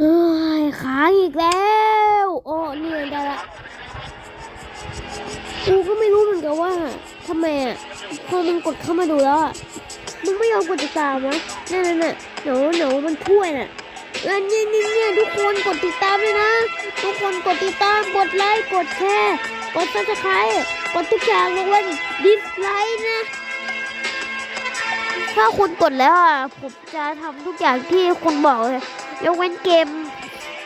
เฮ้ยค้างอีกแล้ว โอ้นี่ได้ละกูก็ไม่รู้เหมือนกันว่าทำไมอะพอมึงกดเข้ามาดูแล้วอะมึงไม่ยอมกดติดตามวะนั่นน่ะน่ะหนูหนูมันถ้วยน่ะเออเนี่ยเนี่ยเนี่ยทุกคนกดติดตามเลยนะ ทุกคนกดติดตามกดไลค์กดแชร์กดซับสไครต์กดทุกอย่างยกเว้นดิสไลค์นะ ถ้าคุณกดแล้วอะผมจะทำทุกอย่างที่คุณบอกเลยยกเว้นเกม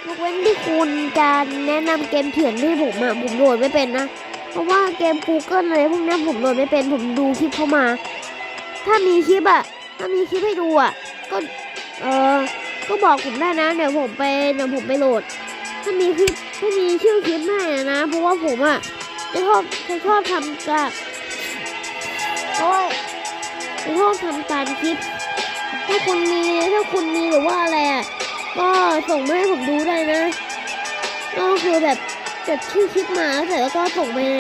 ยกเว้นที่คุณการแนะนำเกมเถื่อนที่ผมอะผมโหลดไม่เป็นนะเพราะว่าเกม Google อะไรพวกนี้ผมโหลดไม่เป็นผมดูคลิปเข้ามา ถ้ามีคลิปอะถ้ามีคลิปให้ดูอะก็เออก็บอกผมได้นะเดี๋ยวผมไปเดี๋ยวผมไปโหลด ถ้ามีคลิปถ้ามีชื่อคลิปให้อะนะ เพราะว่าผมอะจะชอบจะชอบทำกับโอ้ย ชอบทำตามคลิป ถ้าคุณมีถ้าคุณมีหรือว่าอะไรอะก็ส่งมาให้ผมดูได้นะก็คือแบบจัดชื่อคลิปมาแล้วเสร็จแล้วก็ส่งไปใน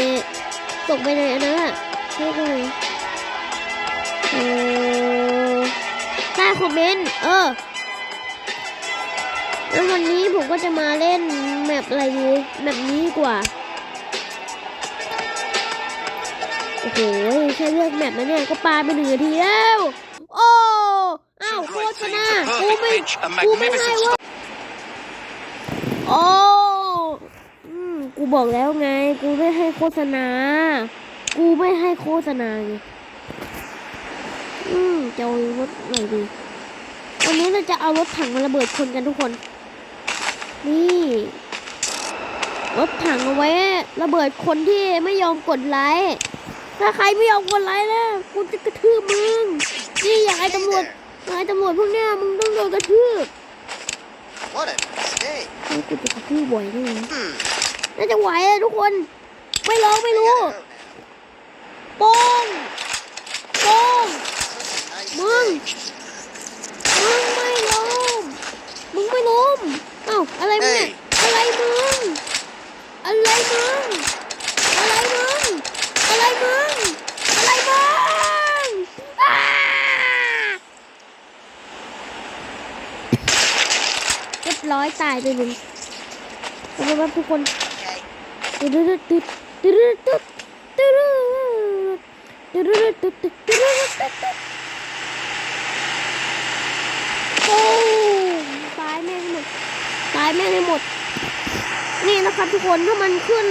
ส่งไปในอันนั้นอะเรียกว่าไงเออใต้คอมเมนต์เออแล้ววันนี้ผมก็จะมาเล่นแมปอะไรดีแมปนี้ดีกว่า โอ้โหแค่เลือกแมปแล้วเนี่ยก็ปาไปหนึ่งนาทีแล้ว โอ้อ้าวโฆษณากูไม่กูไม่ให้ว่าโอ้อืมกูบอกแล้วไง กูไม่ให้โฆษณา กูไม่ให้โฆษณาไงอืมจะเอารถไหนดีวันนี้เราจะเอารถถังมาระเบิดคนกันทุกคน นี่ รถถังเอาไว้ ระเบิดคนที่ไม่ยอมกดไลค์ ถ้าใครไม่ยอมกดไลค์นะกูจะกระทืบมึง นี่อย่างไอ้ตำรวจอย่างไอ้ตำรวจพวกเนี้ยมึงต้องโดนกระทืบ What a mistake. นี่กูจะกระทืบบ่อยแนี่ Hmm. น่าจะไหวอะทุกคน ไม่ร้องไม่ I รู้ gotta go now. โป้งโป้ง Such a nice Mom. day. มึงไม่ล้มมึงไม่ล้มเอ้าอะไรมึงเนี่ยอะไรมึง อะไรมึง อะไรมึง อะไรมึง อะไรมึงอ้าเร้อยตายไปหนึ่งเอาเป็นว่าทุกคนตึ๊ดตึ๊ดตึ๊ดตึ๊ดตึ๊ดตึ๊ดตึ๊ดตึ๊ดตึ๊ดตึ๊ดตึ๊ดตึ๊ดโอ้ตายแม่งให้หมดตายแม่งหมด นี่นะครับทุกคนถ้ามันขึ้น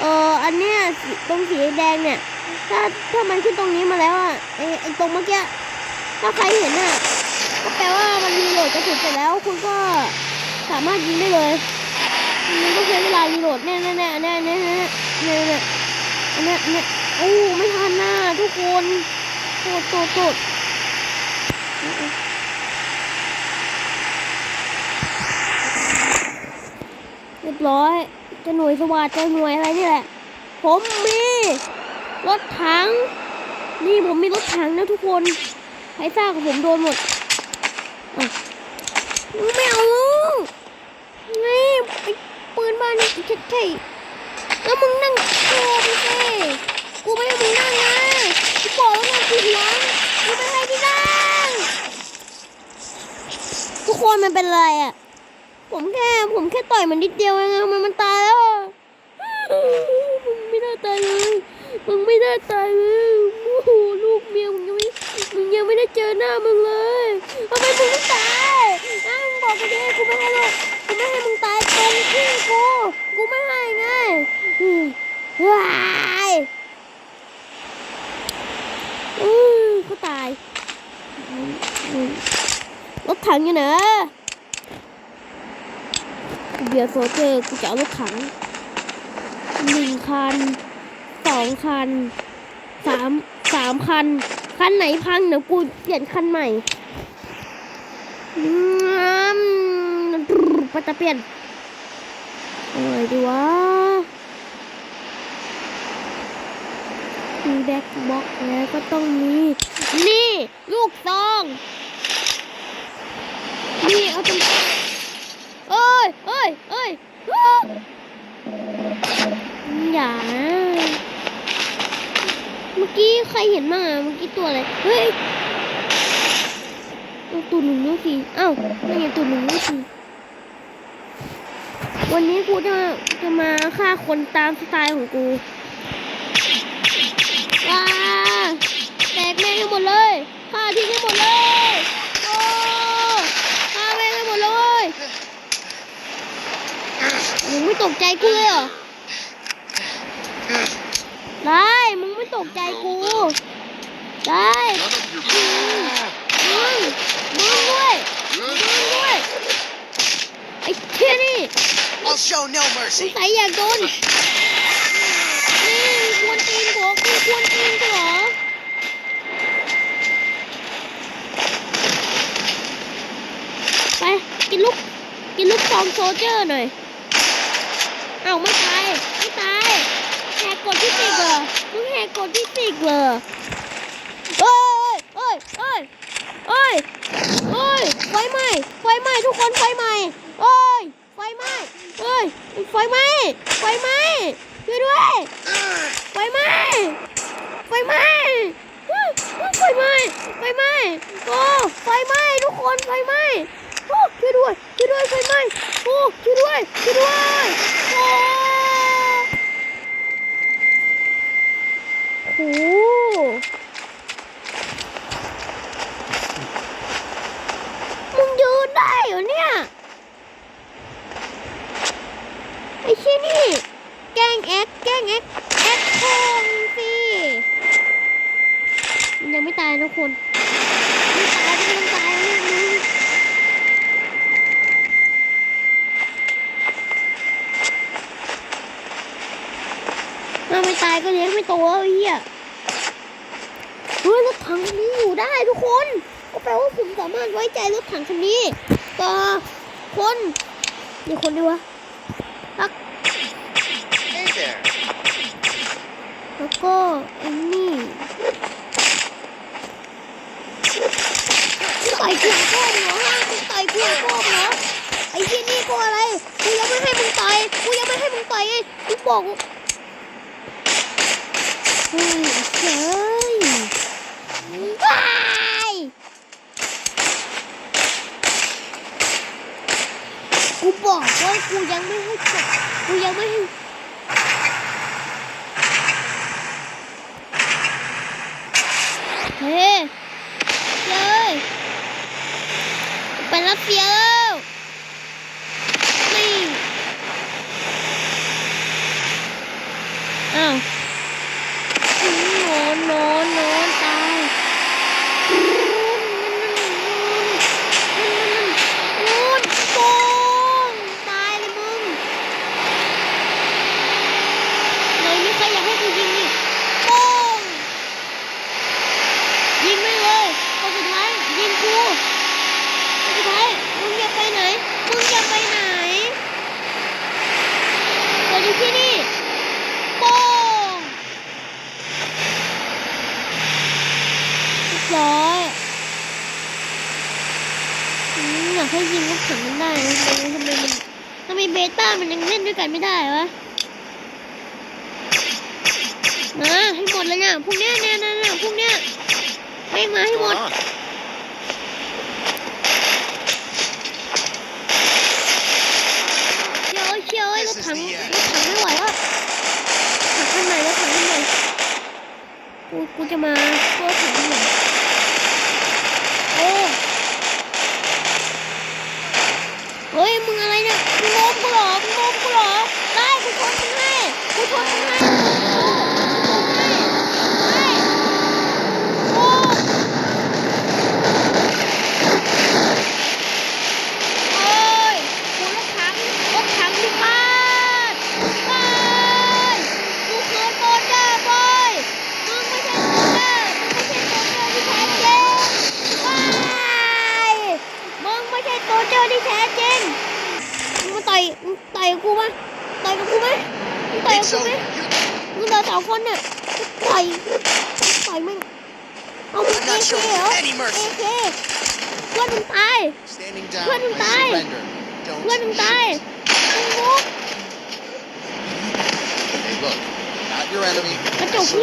เอ่ออันเนี้ยตรงสีแดงเนี่ย ถ้าถ้ามันขึ้นตรงนี้มาแล้วอะไอ้ไอตรงเมื่อกี้ถ้าใครเห็นอะก็แปลว่ามันรีโหลดกระสุนเสร็จแล้วคุณก็ สามารถยิงได้เลยมันก็ใช้เวลารีโหลดแน่แน่แน่แน่แน่แน่แน่แน่อันเนี้ยอันเนี้ยโอ้ไม่ทันหน้าทุกคนโตดโตดโตดเรียบร้อยจะหน่วยสวัสดิ์จะหน่วยอะไรนี่แหละ ผมมีรถถัง นี่ผมมีรถถังนะทุกคน ใครทราบกับผมโดนหมดอะไม่เอา ปืนบ้านนี่ใช่แล้วมึงนั่งโกงสิกูไม่ให้มึงนั่งนะกูบอกแล้วไงกูหวงกูไม่ให้ที่นั่งทุกคนมันเป็นไรอะ ผมแค่ผมแค่ต่อยมันนิดเดียวเองมันมันตายแล้วมึงไม่น่าตายเลยมึงไม่น่าตายเลยโอ้โหลูกเมียมึงยังไม่มึงยังไม่ได้เจอหน้ามึงเลยทำไมมึงไม่ตาย บอกกูดิกูไม่ให้หรอกกูไม่ให้มึงตายตรงที่กูกูไม่ให้ไงว้ายอือเขาตายรถถังอยู่ไหนเบียร์โซเจอร์กูจะเอารถถังหนึ่งคันสองคันสามสามคัน คันไหนพังเดี๋ยวกูเปลี่ยนคันใหม่ อืม ปัตตเปลี่ยนอะไรดีวะมีแบ็คบ็อกแล้วก็ต้องมี นี่ ลูกซอง นี่เอาตรงเอ้ยเอ้ยเอ้ยอย่านะเมื่อกี้ใครเห็นบ้างอะเมื่อกี้ตัวอะไร เฮ้ย ตัวหนึ่งด้วยสิเอ้าไม่ไงตัวหนึ่งด้วยสิวันนี้กูจะจะมาฆ่าคนตามสไตล์ของกูว้าแตกแม่งให้หมดเลยฆ่าทิ้งให้หมดเลยโอ้ฆ่าแม่งให้หมดเลยมึงไม่ตกใจกูเลยเหรอได้มึงไม่ตกใจกู ได้ None of your มึงมึง ด้วยมึงด้วยไอ้เชี่ยนี่ I'll show no สง mercy. สัยอยากโดน นี่ควรตีนกูเหรอกูควรตีนกูเหรอ ไป กินลูก กินลูกซองโซลเจอร์หน่อย เอ้าไม่ตาย ไม่ตาย แหกกฎที่สิบเหรอมึงแหกกฎที่สิบเหรอเอ้ยเอ้ยเอ้ยเอ้ยเอ้ย ไฟไหม้ไฟไหม้ทุกคนไฟไหม้เอ้ยไฟไหม้เอ้ยไฟไหม้ไฟไหม้ช่วยด้วยไฟไหม้ไฟไหม้อื้ออื้อไฟไหม้ไฟไหม้โอ้ไฟไหม้ทุกคนไฟไหม้โอ้ช่วยด้วยช่วยด้วยไฟไหม้โอ้ช่วยด้วยช่วยด้วยโอ้โหมึงยืนได้เหรอเนี่ย ไอ้ชี้นี่ แกล้งแอ็กแกล้งแอ็กแอ็กทองสิ มันยังไม่ตายนะคุณไม่ตายก็ไม่ต้องตายนะมึงถ้าไม่ตายก็เลี้ยงไม่โตแล้วไอ้เหี้ยเฮ้ยรถถังคันนี้อยู่ได้ทุกคน ก็แปลว่าผมสามารถไว้ใจรถถังคันนี้ต่อคนเดี๋ยวคนดีวะ Hey there. แล้วก็อันนี้ ต่อยกูโก้เหรอฮะมึงต่อยกูโก้เหรอไอ้ที่นี่ก็อะไรกูยังไม่ให้มึงต่อยกูยังไม่ให้มึงต่อยไงกูบอกเฮ้ยเฮ้ยว้ายกูบอกว่ากูยังไม่ให้จบกูยังไม่ให้ เฮ้ยเลยไปรัสเซียแล้วนี่อ้าวอื้อนอนนอนนอนตายนูนโป่งตายเลยมึงไหน มีใครอยากให้กูยิงอีกโป่งยิงไม่เลยคนสุดท้ายยิงกูคนสุดท้ายมึงอย่าไปไหนมึงอย่าไปไหนเราอยู่ที่นี่โป้งร้อยอืมอยากให้ยิงลูกถังมันได้ทำไมทำไมมันทำไมเบต้ามันยังเล่นด้วยกันไม่ได้วะ มาให้หมดเลยเนี่ยพวกเนี้ยเนี่ยเนี่ยเนี่ยพวกเนี้ยให้มาให้ What's หมด going on? เชียวเชียวไอ้รถ This is ถัง the ร end. ถถังไม่ไหวแล้วถังข้างในรถถังข้างในกูกูจะมาเพื่อถังข้างในโอ้เฮ้ยมึงอะไรเนี่ยมึงโน้มกูเหรอมึงโน้มกูเหรอได้กูชนมึงให้กูชนมึงให้โอ้กูชนให้ได้โอ้ โอ้ยกูรถถังรถถังพิฆาตไปกูคือโซลเจอร์บอยมึงไม่ใช่โซลเจอร์มึงไม่ใช่โซลเจอร์ที่แท้จริงไปมึงไม่ใช่ โซลเจอร์ที่แท้จริงมึงมาต่อยมึงต่อยกับกูไหมต่อยกับกูไหมมึงต่อย Think กับกู so? ไหม You มึงเหลือสองคนน่ะต่อยต่อยมึงเอามึง I'm เอ not เค showing เหรอ you any เอ mercy. เคเพื่อนมึงตาย Standing down. Let him I die. surrender. Don't เพื่อนมึง shoot. ตายมึงมุก Hey, look. Not your enemy. กระจ I กที่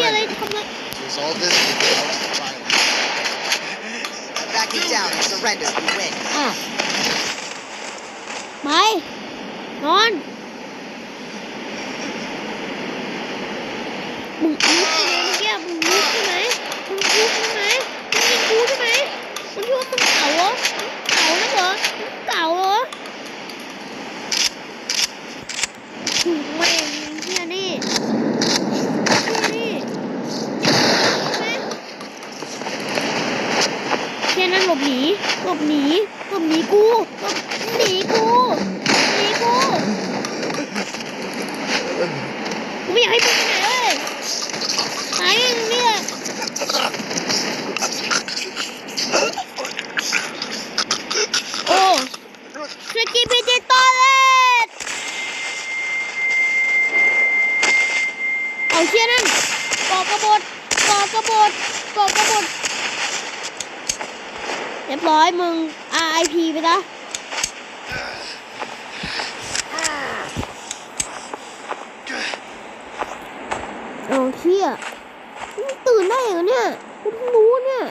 backing down and surrender, you win. อะไปนอนมึงรู้ใช่ไหมเมื่อกี้มึงรู้ใช่ไหมมึงรู้ใช่ไหมมึงยิงกูใช่ไหมมึงคิดว่ามึงเก่าเหรอ เฮียนั่นหลบหนีหลบหนีหลบหนีกูหลบหนีกูหนีกูกูไม่อยากให้มึงไปไหนเลยตายเงเนี่ยโอ้สกิปิจิตอเลตเอาเชี่ยนั่นก่อกระบฏก่อกระบฏก่อกระบฏเรียบร้อยมึง RIP ไปนะเอเชี่ยมึงตื่นได้เหรอเนี่ยกูเพิ่งรู้เนี่ย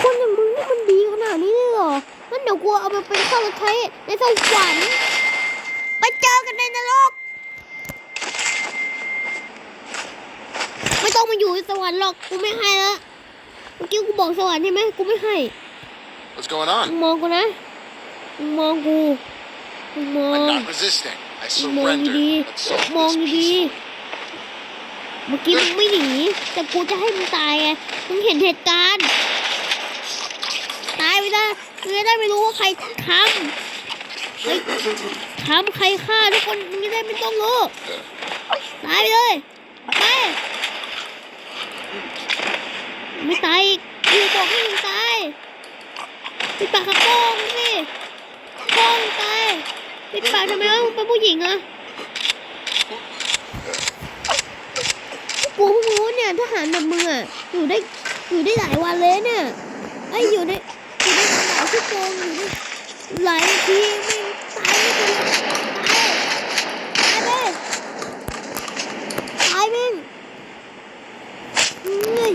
คนอย่างมึงนี่มันดีขนาดนี้เลยเหรองั้นเดี๋ยวกูเอาไปเป็นข้าวใช้ในสวรรค์ไปเจอกันในนรก ไม่ต้องมาอยู่ในสวรรค์หรอกกูไม่ให้ละ เมื่อกี้กูบอกสวรรค์ใช่ไหมกูไม่ให้ What's going มึ on? งมองกูนะมึงมองกูมึงมอง I'm not resisting. I Mong surrender. đi. Let's solve Mong this đi. peacefully. เมื่อกี้มึงไม่หนี แต่กูจะให้มึงตายไง มึงเห็นเหตุการณ์ ตายไปซะมึงจะได้ไม่รู้ว่าใครทำเฮ้ยทำใครฆ่าทุกคน มึงจะได้ไม่ต้องรู้ ตายไปเลยไปไม่ตายอีกกูบอกให้มึงตายปิดปากกระโปรงสิโป้งตายปิดปากทำไมวะมึง เป็นผู้หญิงอะกูเพิ่งรู้เนี่ยทหารดับมืออะอยู่ได้อยู่ได้หลายวันเลยเนี่ยไอ้ยอยู่ได้อยู่ได้หลายชั่วโมงอยู่ได้หลายทีมตายไม่เป็นไรตายตายไป ตายแม่งเฮ้ย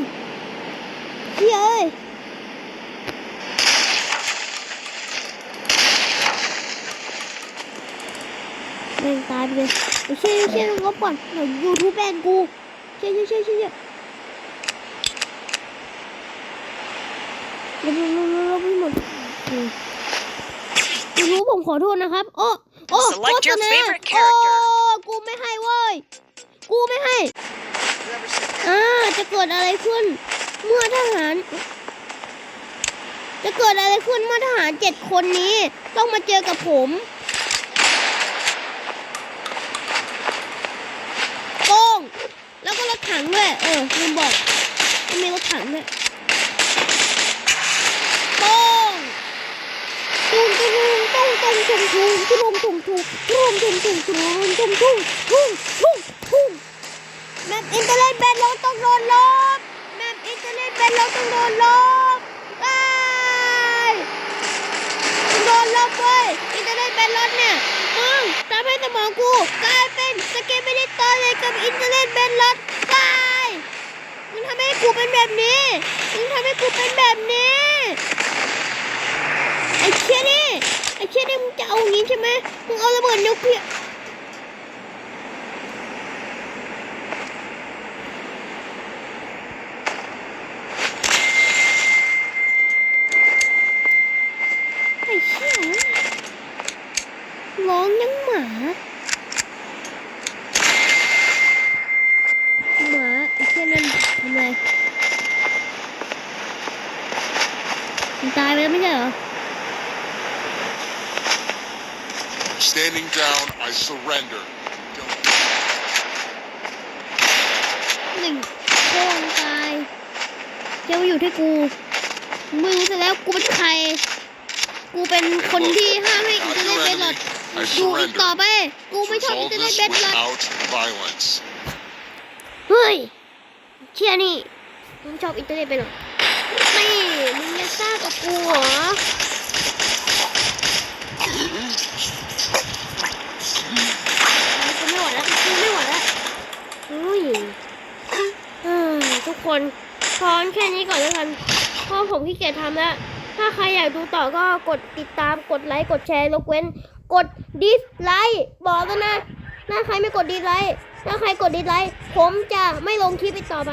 เฮ้ยเอ้ยแม่งตายไปเลยเดี๋ยวเชื่อเชื่อลบก่อนเดี๋ยวยูทูบแบนกูเชื่อเชื่อเชื่อเชื่อเชื่อลบลบลบลบให้หมดยูทูบผมขอโทษนะครับ โอ้โอ้โฆ Select ษณาโอ้กูไม่ให้เว้ย กูไม่ให้อ่าจะเกิดอะไรขึ้น เมื่อทหาร จะเกิดอะไรขึ้นเมื่อทหารเจ็ดคนนี้ ต้องมาเจอกับผมโป้ง แล้วก็ร ถังด้วยเออลืมบอกมันมีรถถังด้วยป้งตุ้งตุ้งตุ้งตุ้งตุ้งตุ้งตุ้งตุ้งตุ้งตุ้งตุ้งตุ้งตุ้งตุ้งตุ้งตุ้งตุ้งตุ้งตุ้งแมปอินเทอร์เน็ตแบนเราต้องโดนลบแมปอินเทอร์เน็ตแบนเราต้องโดนลบไอ้ยต้องโดนลบเว้ยอินเทอร์เน็ตแบนรถเนี่ยมึงทำให้สมองกูกลายเป็นสเก็ตไม่ได้ต่อเลยกับอินเทอร์เน็ตแบนรถ มึงทำให้กูเป็นแบบนี้ มึงทำให้กูเป็นแบบนี้ ไอ้เชี่ยนี่ ไอ้เชี่ยนี่มึงจะเอาอย่างนี้ใช่ไหมมึงเอาระเบิดนิวเคลียร์ ไอ้เชี่ยร้องยังหมา หมาไอ้เชี่ยนั่นทำไม มันตายไปแล้วไม่ใช่เหรอ Standing down, I surrender. Don't หนึ่งโค้งตายเจ้าอยู่ที่กูมึงเสร็จแล้วกูเป็นใคร กูเป็นคนที่ห้ามให้อินเทอร์เน็ตเบนหลอด I อยู่อีกต่อ surrender. ไป กูไม่ชอบอิน Resolve เทอร์เน็ต this เบนหลอด without violence. เฮ้ยเชี่ยนี่มึงชอบอินเทอร์เน็ตไปเหรอไม่มึงจะซ่า กับกูเหรอกูไม่ไหวแล้วกูไม่ไหวแล้วอุ้ยเอ้ยทุกคนพร้อมแค่นี้ก่อนแล้วกันเพราะผมขี้เกียจทำแล้ว ถ้าใครอยากดูต่อก็กดติดตาม กดไลค์ กดแชร์ยกเว้น กดดิสไลค์บอกแล้วนะ ถ้าใครไม่กดดิสไลค์ ถ้าใครกดดิสไลค์ ผมจะไม่ลงคลิปอีกต่อไป